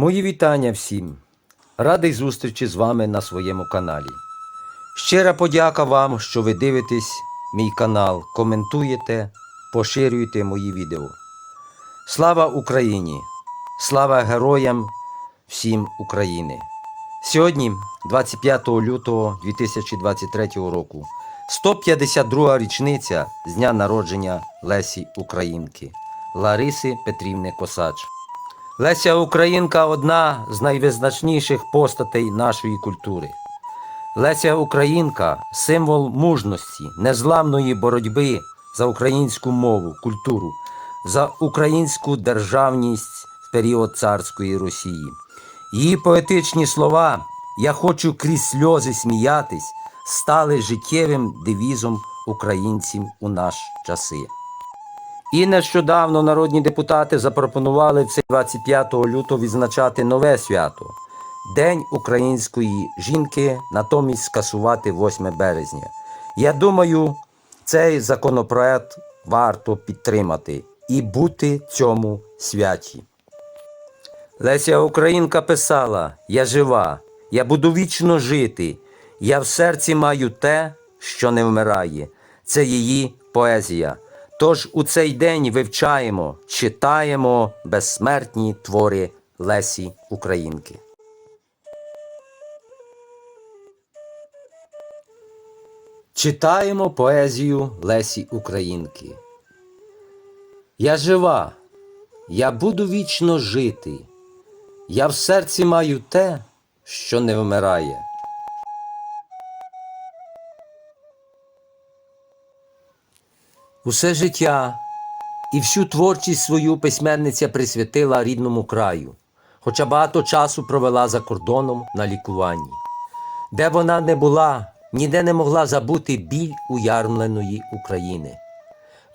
Мої вітання всім. Радий зустрічі з вами на своєму каналі. Щира подяка вам, що ви дивитесь мій канал, коментуєте, поширюєте мої відео. Слава Україні! Слава героям всім України! Сьогодні, 25 лютого 2023 року, 152 річниця з дня народження Лесі Українки Лариси Петрівни Косач. Леся Українка одна з найвизначніших постатей нашої культури. Леся Українка символ мужності, незламної боротьби за українську мову, культуру, за українську державність в період царської Росії. Її поетичні слова Я хочу крізь сльози сміятись стали життєвим девізом українців у наші часи. І нещодавно народні депутати запропонували в цей 25 лютого відзначати нове свято День української жінки, натомість скасувати 8 березня. Я думаю, цей законопроект варто підтримати і бути цьому святі. Леся Українка писала: Я жива, я буду вічно жити, я в серці маю те, що не вмирає. Це її поезія. Тож у цей день вивчаємо, читаємо безсмертні твори Лесі Українки. Читаємо поезію Лесі Українки. Я жива, я буду вічно жити. Я в серці маю те, що не вмирає. Усе життя і всю творчість свою письменниця присвятила рідному краю, хоча багато часу провела за кордоном на лікуванні. Де вона не була, ніде не могла забути біль уярмленої України.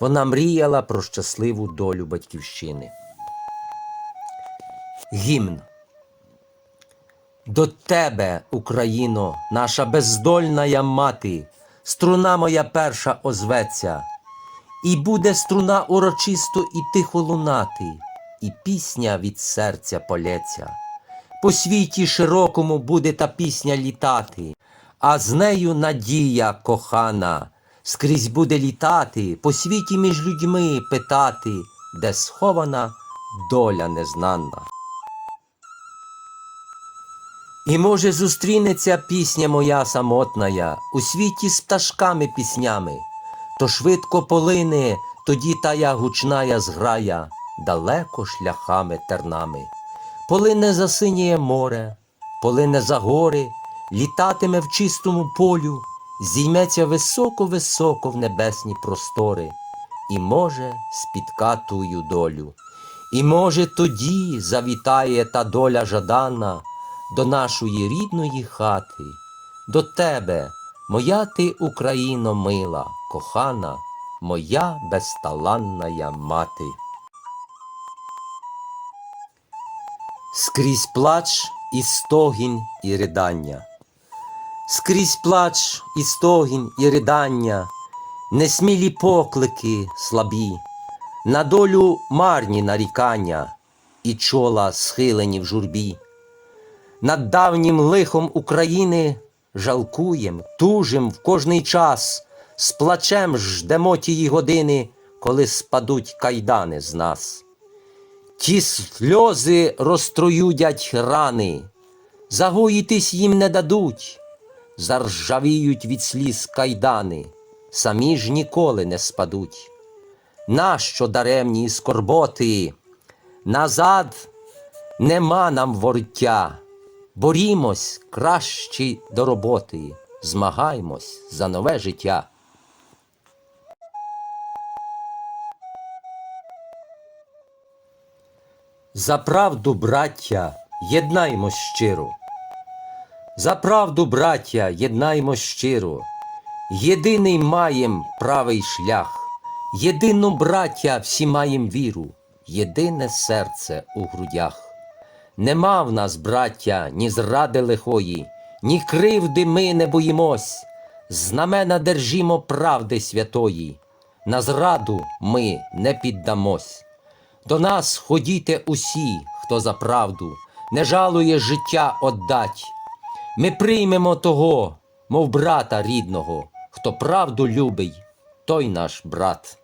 Вона мріяла про щасливу долю батьківщини. Гімн. До тебе, Україно, наша бездольна мати, струна моя перша озветься, і буде струна урочисто і тихо лунати, і пісня від серця полється. По світі широкому буде та пісня літати, а з нею надія кохана, скрізь буде літати, по світі між людьми питати, де схована доля незнанна. І може зустрінеться пісня моя самотная у світі з пташками піснями, то швидко полине, тоді тая гучная зграя, далеко шляхами тернами. Полине за синє море, полине за гори, літатиме в чистому полю, зійметься високо-високо в небесні простори, і може спітка тую долю. І може тоді завітає та доля жадана до нашої рідної хати, до тебе, моя ти Україно мила, кохана, моя безталанна мати. Скрізь плач і стогін і ридання, скрізь плач і стогін і ридання, несмілі поклики слабі, на долю марні нарікання, і чола схилені в журбі. Над давнім лихом України жалкуєм, тужим в кожний час, з плачем ждемо тії години, коли спадуть кайдани з нас. Ті сльози розтроюдять рани, загоїтись їм не дадуть, заржавіють від сліз кайдани, самі ж ніколи не спадуть. Нащо даремні скорботи? Назад нема нам вороття. Борімось кращі до роботи, змагаймось за нове життя. За правду, браття, єднаймось щиро. За правду, браття, єднаймось щиро. Єдиний маєм правий шлях, єдину, браття, всі маєм віру, єдине серце у грудях. Нема в нас, браття, ні зради лихої, ні кривди ми не боїмось. Знамена держімо правди святої, на зраду ми не піддамось. До нас ходіте усі, хто за правду, не жалує життя отдать. Ми приймемо того, мов брата рідного, хто правду любить, той наш брат.